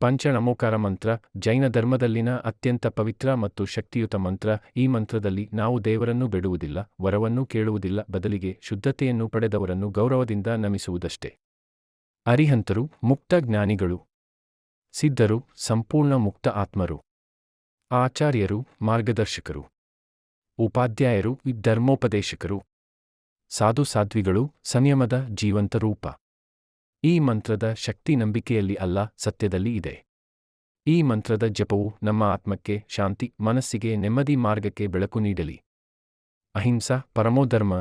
ಪಂಚ ನಮೋಕಾರ ಮಂತ್ರ, ಜೈನ ಧರ್ಮದಲ್ಲಿನ ಅತ್ಯಂತ ಪವಿತ್ರ ಮತ್ತು ಶಕ್ತಿಯುತ ಮಂತ್ರ. ಈ ಮಂತ್ರದಲ್ಲಿ ನಾವು ದೇವರನ್ನು ಬಿಡುವುದಿಲ್ಲ, ವರವನ್ನು ಕೇಳುವುದಿಲ್ಲ, ಬದಲಿಗೆ ಶುದ್ಧತೆಯನ್ನು ಪಡೆದವರನ್ನು ಗೌರವದಿಂದ ನಮಿಸುವುದಷ್ಟೇ. ಅರಿಹಂತರು, ಮುಕ್ತ ಜ್ಞಾನಿಗಳು. ಸಿದ್ಧರು, ಸಂಪೂರ್ಣ ಮುಕ್ತ ಆತ್ಮರು. ಆಚಾರ್ಯರು, ಮಾರ್ಗದರ್ಶಕರು. ಉಪಾಧ್ಯಾಯರು, ಧರ್ಮೋಪದೇಶಕರು. ಸಾಧು ಸಾಧ್ವಿಗಳು ಸಂಯಮದ ಜೀವಂತ ರೂಪ. ಈ ಮಂತ್ರದ ಶಕ್ತಿ ನಂಬಿಕೆಯಲ್ಲಿ ಅಲ್ಲ, ಸತ್ಯದಲ್ಲಿ ಇದೆ. ಈ ಮಂತ್ರದ ಜಪವು ನಮ್ಮ ಆತ್ಮಕ್ಕೆ ಶಾಂತಿ, ಮನಸ್ಸಿಗೆ ನೆಮ್ಮದಿ ಮಾರ್ಗಕ್ಕೆ ಬೆಳಕು ನೀಡಲಿ. ಅಹಿಂಸಾ ಪರಮೋಧರ್ಮ